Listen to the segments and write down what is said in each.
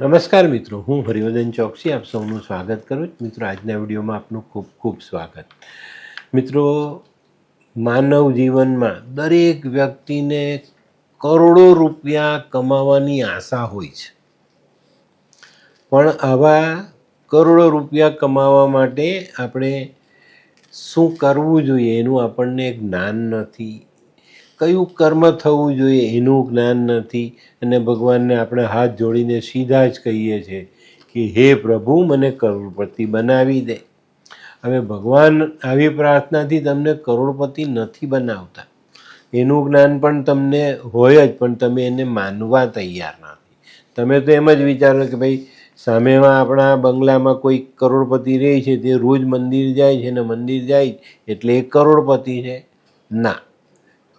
નમસ્કાર મિત્રો, હું હરિવર્ધન ચોકસી, આપ સૌનું સ્વાગત કરું છું. મિત્રો, આજના વિડીયોમાં આપનું ખૂબ ખૂબ સ્વાગત. મિત્રો, માનવ જીવનમાં દરેક વ્યક્તિને કરોડો રૂપિયા કમાવાની આશા હોય છે. પણ આવા કરોડો રૂપિયા કમાવા માટે આપણે શું કરવું જોઈએ એનું આપણને જ્ઞાન નથી. કયું કર્મ થવું જોઈએ એનું જ્ઞાન નથી અને ભગવાનને આપણે હાથ જોડીને સીધા જ કહીએ છીએ કે હે પ્રભુ, મને કરોડપતિ બનાવી દે. હવે ભગવાન આવી પ્રાર્થનાથી તમને કરોડપતિ નથી બનાવતા. એનું જ્ઞાન પણ તમને હોય જ, પણ તમે એને માનવા તૈયાર નથી. તમે તો એમ જ વિચારો કે ભાઈ, સામેમાં આપણા બંગલામાં કોઈ કરોડપતિ રહે છે, તે રોજ મંદિર જાય છે અને મંદિર જાય એટલે એ કરોડપતિ છે. ના.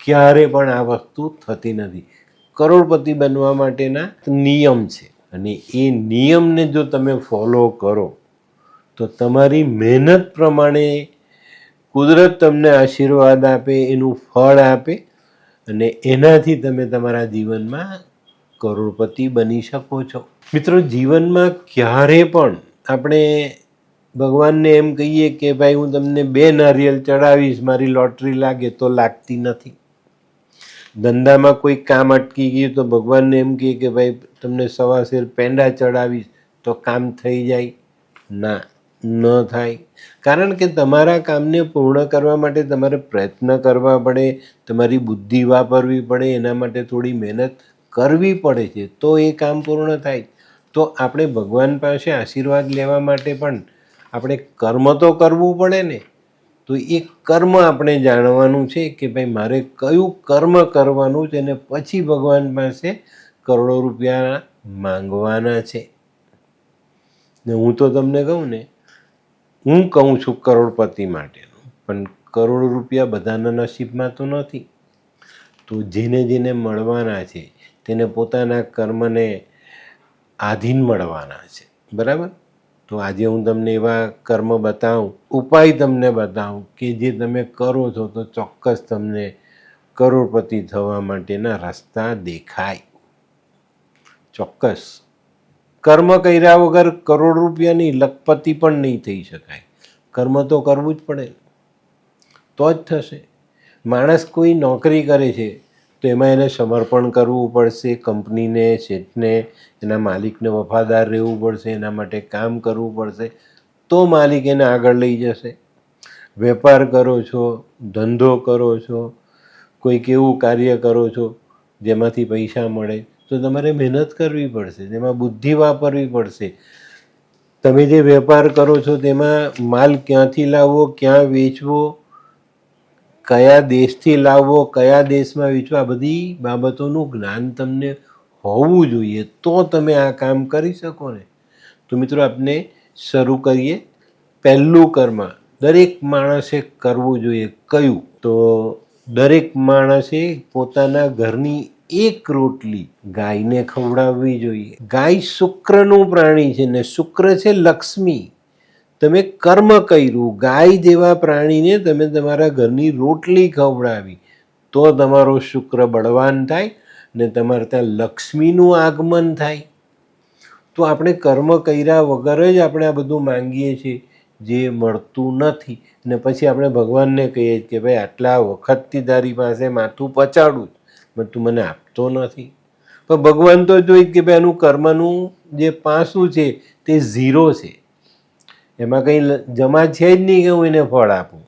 ક્યારે પણ આ વસ્તુ થતી નથી. કરોડપતિ બનવા માટેના નિયમ છે. અને એ નિયમને જો તમે ફોલો કરો, તો તમારી મહેનત પ્રમાણે કુદરત તમને આશીર્વાદ આપે, એનું ફળ આપે અને એનાથી તમે તમારા જીવનમાં કરોડપતિ બની શકો છો. મિત્રો, જીવનમાં ક્યારે પણ આપણે ભગવાનને એમ કહીએ કે, ભાઈ, હું તમને બે નારિયેલ ચડાવીશ, મારી લોટરી લાગે તો લાગતી નથી. ધંધામાં કોઈ કામ અટકી ગયું તો ભગવાનને એમ કહે કે ભાઈ, તમને સવાશેર પેંડા ચડાવીશ તો કામ થઈ જાય. ના, ન થાય. કારણ કે તમારા કામને પૂર્ણ કરવા માટે તમારે પ્રયત્ન કરવા પડે, તમારી બુદ્ધિ વાપરવી પડે, એના માટે થોડી મહેનત કરવી પડે છે, તો એ કામ પૂર્ણ થાય. તો આપણે ભગવાન પાસે આશીર્વાદ લેવા માટે પણ આપણે કર્મ તો કરવું પડે ને તો એ કર્મ આપણે જાણવાનું છે કે ભાઈ મારે કયું કર્મ કરવાનું છે અને પછી ભગવાન પાસે કરોડો રૂપિયા માંગવાના છે. ને હું તો તમને કહું ને, હું કહું છું કરોડપતિ માટેનું, પણ કરોડો રૂપિયા બધાના નસીબમાં તો નથી. તો જેને જેને મળવાના છે, તેને પોતાના કર્મને આધીન મળવાના છે. બરાબર? તો આજે હું તમને એવા કર્મ બતાવું, ઉપાય તમને બતાવું કે જે તમે કરો છો તો ચોક્કસ તમને કરોડપતિ થવા માટેના રસ્તા દેખાય. ચોક્કસ. કર્મ કર્યા વગર કરોડ રૂપિયાની લખપતિ પણ નહીં થઈ શકાય. કર્મ તો કરવું જ પડે. તો જ થશે. માણસ કોઈ નોકરી કરે છે તો એમાં એને સમર્પણ કરવું પડશે, કંપનીને, શેઠને, એના માલિકને વફાદાર રહેવું પડશે, એના માટે કામ કરવું પડશે, તો માલિક એને આગળ લઈ જશે. વેપાર કરો છો, ધંધો કરો છો, કોઈક એવું કાર્ય કરો છો, જેમાંથી પૈસા મળે, તો તમારે મહેનત કરવી પડશે, તેમાં બુદ્ધિ વાપરવી પડશે. તમે જે વેપાર કરો છો, તેમાં માલ ક્યાંથી લાવવો, ક્યાં વેચવો કયા દેશથી લાવવો, કયા દેશમાં વેચવા બધી બાબતોનું જ્ઞાન તમને હોવું જોઈએ. તો તમે આ કામ કરી શકો ને. તો મિત્રો આપણે શરૂ કરીએ. પહેલું કર્મ, દરેક માણસે કરવું જોઈએ. કયું? તો દરેક માણસે પોતાના ઘરની એક રોટલી ગાયને ખવડાવવી જોઈએ. ગાય શુક્રનું પ્રાણી છે ને, શુક્ર છે લક્ષ્મી. તમે કર્મ કર્યું, ગાય જેવા પ્રાણીને તમે તમારા ઘરની રોટલી ખવડાવી, તો તમારો શુક્ર બળવાન થાય ને તમારે ત્યાં લક્ષ્મીનું આગમન થાય. તો આપણે કર્મ કર્યા વગર જ આપણે આ બધું માંગીએ છીએ, જે મળતું નથી. ને પછી આપણે ભગવાનને કહીએ કે ભાઈ, આટલા વખતથી તારી પાસે માથું પચાડું પણ તું મને આપતો નથી. પણ ભગવાન તો જોઈ કે ભાઈ, એનું કર્મનું જે પાસું છે તે ઝીરો છે. એમાં કંઈ જમા છે જ નહીં કે હું એને ફળ આપું.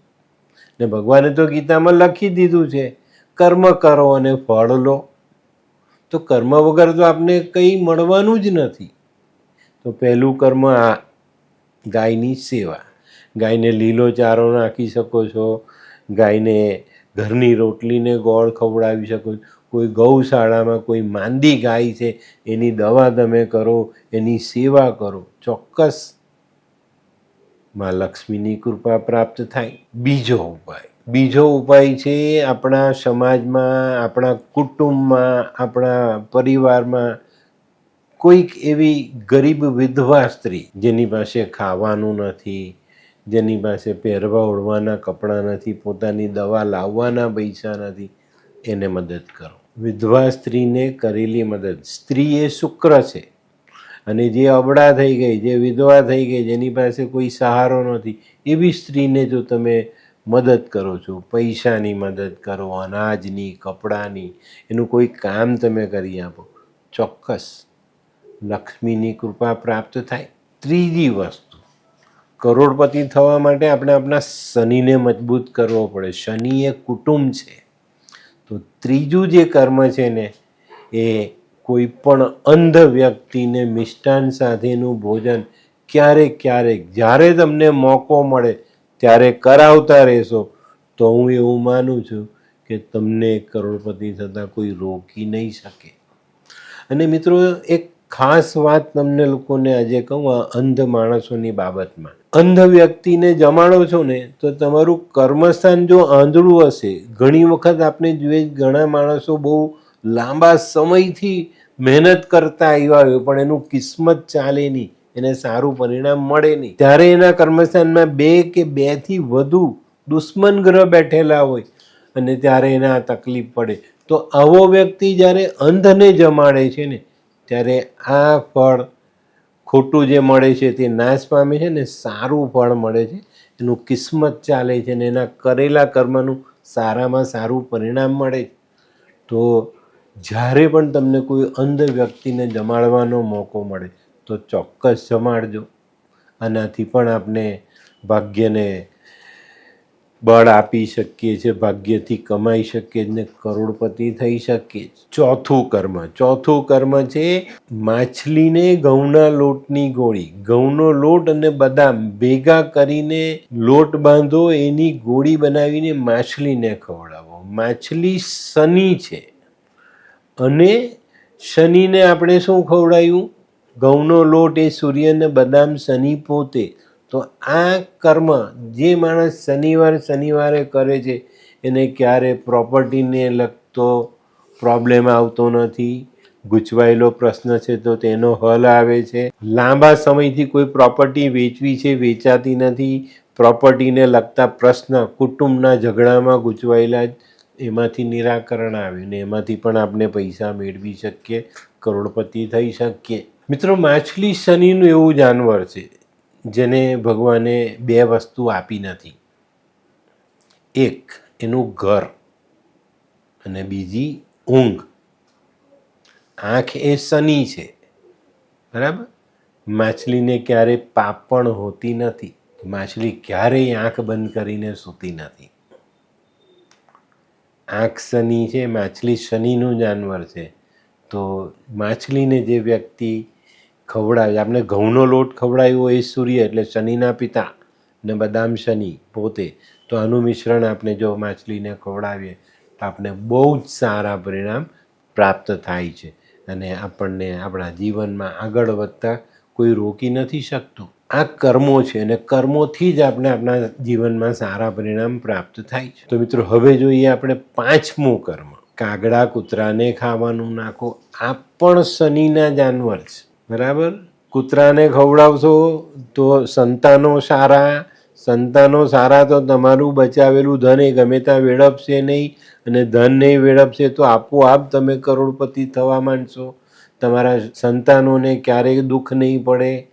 ને ભગવાને તો ગીતામાં લખી દીધું છે, કર્મ કરો અને ફળ લો. તો કર્મ વગર તો આપને કંઈ મળવાનું જ નથી. તો પહેલું કર્મ આ, ગાયની સેવા. ગાયને લીલો ચારો નાખી શકો છો, ગાયને ઘરની રોટલીને ગોળ ખવડાવી શકો છો. કોઈ ગૌશાળામાં કોઈ માંદી ગાય છે, એની દવા તમે કરો, એની સેવા કરો, ચોક્કસ માં લક્ષ્મીની કૃપા પ્રાપ્ત થાય. બીજો ઉપાય. બીજો ઉપાય છે આપણા સમાજમાં, આપણા કુટુંબમાં, આપણા પરિવારમાં કોઈક એવી ગરીબ વિધવા સ્ત્રી જેની પાસે ખાવાનું નથી, જેની પાસે પહેરવા ઓળવાના કપડાં નથી, પોતાની દવા લાવવાના પૈસા નથી, એને મદદ કરો. વિધવા સ્ત્રીને કરેલી મદદ. સ્ત્રી એ શુક્ર છે. અને જે અબળા થઈ ગઈ, જે વિધવા થઈ ગઈ, જેની પાસે કોઈ સહારો નથી એવી સ્ત્રીને જો તમે મદદ કરો છો, પૈસાની મદદ કરો, અનાજની, કપડાની, એનું કોઈ કામ તમે કરી આપો, ચોક્કસ લક્ષ્મીની કૃપા પ્રાપ્ત થાય. ત્રીજી વસ્તુ, કરોડપતિ થવા માટે આપણે આપણા શનિને મજબૂત કરવો પડે. શનિ એ કુટુંબ છે. તો ત્રીજું જે કર્મ છે ને, એ કોઈ પણ અંધ વ્યક્તિને મિષ્ટાન સાથેનું ભોજન ક્યારેક ક્યારેક, જ્યારે તમને મોકો મળે, ત્યારે કરાવતા રહેશો. તો હું એવું માનું છું કે તમને કરોડપતિ થતાં કોઈ રોકી નહીં શકે. અને મિત્રો, એક ખાસ વાત તમને લોકોને આજે કહું આ અંધ માણસોની બાબતમાં. અંધ વ્યક્તિને જમાડો છો ને, તો તમારું કર્મસ્થાન જો આંધળું હશે, ઘણી વખત આપણે જોઈએ ઘણા માણસો બહુ લાંબા સમયથી મહેનત કરતા આવ્યા હોય, પણ એનું કિસ્મત ચાલે નહીં, એને સારું પરિણામ મળે નહીં. ત્યારે એના કર્મસ્થાનમાં બે કે બેથી વધુ દુશ્મન ગ્રહ બેઠેલા હોય અને ત્યારે એને આ તકલીફ પડે. તો આવો વ્યક્તિ જ્યારે અંધને જમાડે છે ને, ત્યારે આ ફળ ખોટું જે મળે છે તે નાશ પામે છે ને સારું ફળ મળે છે. એનું કિસ્મત ચાલે છે ને એના કરેલા કર્મનું સારામાં સારું પરિણામ મળે તો જ્યારે પણ તમને કોઈ અંધ વ્યક્તિને જમાડવાનો મોકો મળે, તો ચોક્કસ જમાડજો. આનાથી પણ આપણે ભાગ્યને બળ આપી શકીએ છીએ, ભાગ્યથી કમાઈ શકીએ ને કરોડપતિ થઈ શકીએ ચોથું કર્મ ચોથું કર્મ છે માછલીને ઘઉંના લોટની ગોળી. ઘઉંનો લોટ અને બદામ ભેગા કરીને લોટ બાંધો, એની ગોળી બનાવીને માછલીને ખવડાવો. માછલી શનિ છે. અને શનિને આપણે શું ખવડાયું? ઘઉંનો લોટ એ સૂર્યને બદામ શનિ પોતે. તો આ કર્મ જે માણસ શનિવાર શનિવારે કરે છે, એને ક્યારે પ્રોપર્ટીને લગતો પ્રોબ્લેમ આવતો નથી. ગૂંચવાયેલો પ્રશ્ન છે તો તેનો હલ આવે છે. લાંબા સમયથી કોઈ પ્રોપર્ટી વેચવી છે, વેચાતી નથી. પ્રોપર્ટીને લગતા પ્રશ્ન કુટુંબના ઝઘડામાં ગૂંચવાયેલા એમાંથી નિરાકરણ આવે ને એમાંથી પણ આપણે પૈસા મેળવી શકીએ, કરોડપતિ થઈ શકીએ. મિત્રો, માછલી શનિનું એવું જાનવર છે, જેને ભગવાને બે વસ્તુ આપી નથી. એક, એનું ઘર અને બીજી ઊંઘ. આંખ એ શનિ છે, બરાબર? માછલીને ક્યારે પાપ પણ હોતી નથી. માછલી ક્યારેય આંખ બંધ કરીને સૂતી નથી. આંખ શનિ છે, માછલી શનિનું જાનવર છે. તો માછલીને જે વ્યક્તિ ખવડાવે, આપણે ઘઉંનો લોટ ખવડાવ્યો એ સૂર્ય એટલે શનિના પિતા ને બદામ શનિ પોતે. તો આનું મિશ્રણ આપણે જો માછલીને ખવડાવીએ, તો આપણે બહુ જ સારા પરિણામ પ્રાપ્ત થાય છે. અને આપણને આપણા જીવનમાં આગળ વધતા કોઈ રોકી નથી શકતું. આ કર્મો છે અને કર્મોથી જ આપણે આપણા જીવનમાં સારા પરિણામ પ્રાપ્ત થાય છે. તો મિત્રો, હવે જોઈએ આપણે પાંચમું કર્મ. કાગડા કૂતરાને ખાવાનું નાખો. આ પણ શનિના જાનવર છે. બરાબર? કૂતરાને ખવડાવશો તો સંતાનો સારા. સંતાનો સારા તો તમારું બચાવેલું ધન એ ગમે ત્યાં વેડપશે નહીં. અને ધન નહીં વેડપશે તો આપોઆપ તમે કરોડપતિ થવા માંડશો. તમારા સંતાનોને ક્યારેય દુઃખ નહીં પડે.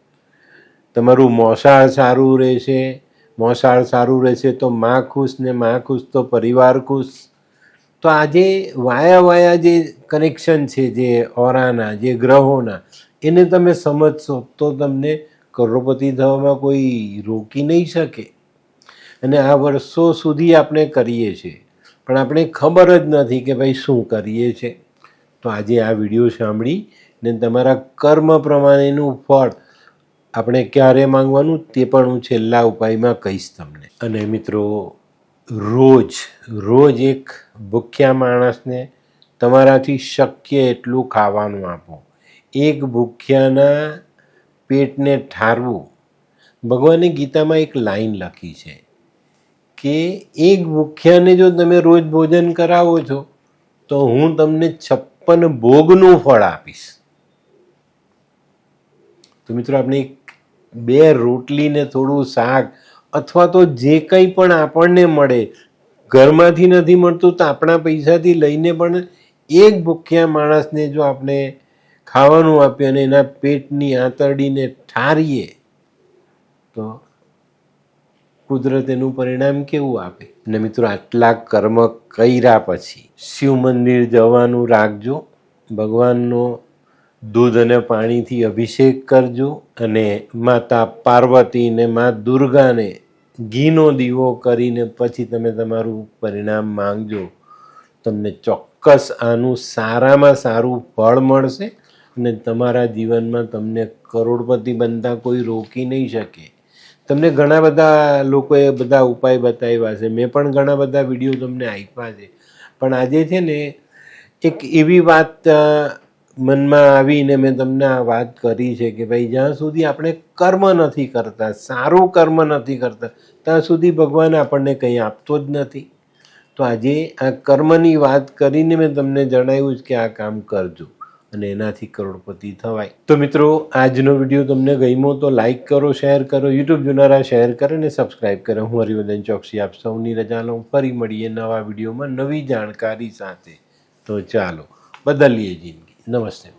તમારું મોસાળ સારું રહેશે, મોસાળ સારું રહેશે તો માં ખુશ ને માં ખુશ તો પરિવાર ખુશ. તો આજે વાયા વાયા જે કનેક્શન છે, જે ઓરાના જે ગ્રહોના, એને તમે સમજશો તો તમને કરોડપતિ થવામાં કોઈ રોકી નહીં શકે. અને આ વર્ષો સુધી આપણે કરીએ છીએ. પણ આપણે ખબર જ નથી કે ભાઈ શું કરીએ છીએ તો આજે આ વીડિયો સાંભળી ને તમારા કર્મ પ્રમાણેનું ફળ આપણે ક્યારે માંગવાનું તે પણ હું છેલ્લા ઉપાયમાં કહીશ તમને. અને મિત્રો, રોજ રોજ એક ભૂખ્યા માણસને તમારાથી શક્ય એટલું ખાવાનું આપો. એક ભૂખ્યાના પેટને ઠારવું. ભગવાને ગીતામાં એક લાઈન લખી છે કે એક ભૂખ્યાને જો તમે રોજ ભોજન કરાવો છો, તો હું તમને છપ્પન ભોગનું ફળ આપીશ. તો મિત્રો, આપણે એક બે રોટલીને થોડું શાક અથવા તો જે કંઈ પણ આપણને મળે, ઘરમાંથી નથી મળતું તો આપણા પૈસાથી લઈને પણ એક ભૂખ્યા માણસને જો આપણે ખાવાનું આપીએ અને એના પેટની આંતરડીને ઠારીએ, તો કુદરત એનું પરિણામ કેવું આપે? અને મિત્રો, આટલા કર્મ કર્યા પછી શિવ મંદિર જવાનું રાખજો. ભગવાનનો દૂધ અને પાણીથી અભિષેક કરજો અને માતા પાર્વતીને મા દુર્ગાને ઘીનો દીવો કરીને પછી તમે તમારું પરિણામ માંગજો. તમને ચોક્કસ આનું સારામાં સારું ફળ મળશે અને તમારા જીવનમાં તમને કરોડપતિ બનતા કોઈ રોકી નહીં શકે. તમને ઘણા બધા લોકોએ બધા ઉપાય બતાવ્યા છે. મેં પણ ઘણા બધા વીડિયો તમને આપ્યા છે. પણ આજે છે ને એક એવી વાત મનમાં આવીને મેં તમને આ વાત કરી છે કે ભાઈ, જ્યાં સુધી આપણે કર્મ નથી કરતા, સારું કર્મ નથી કરતા, ત્યાં સુધી ભગવાન આપણને કંઈ આપતો જ નથી. તો આજે આ કર્મની વાત કરીને મેં તમને જણાવ્યું કે આ કામ કરજો અને એનાથી કરોડપતિ થવાય. તો મિત્રો, આજનો વીડિયો તમને ગમ્યો તો લાઇક કરો, શેર કરો, યુટ્યુબ જોનારા શેર કરે અને સબસ્ક્રાઈબ કરે. હું હરિવર્ધન ચોકસી આપ સૌની રજા લઉં. ફરી મળીએ નવા વિડીયોમાં નવી જાણકારી સાથે. તો ચાલો, બદલીએ જિંદગી. નમસ્તે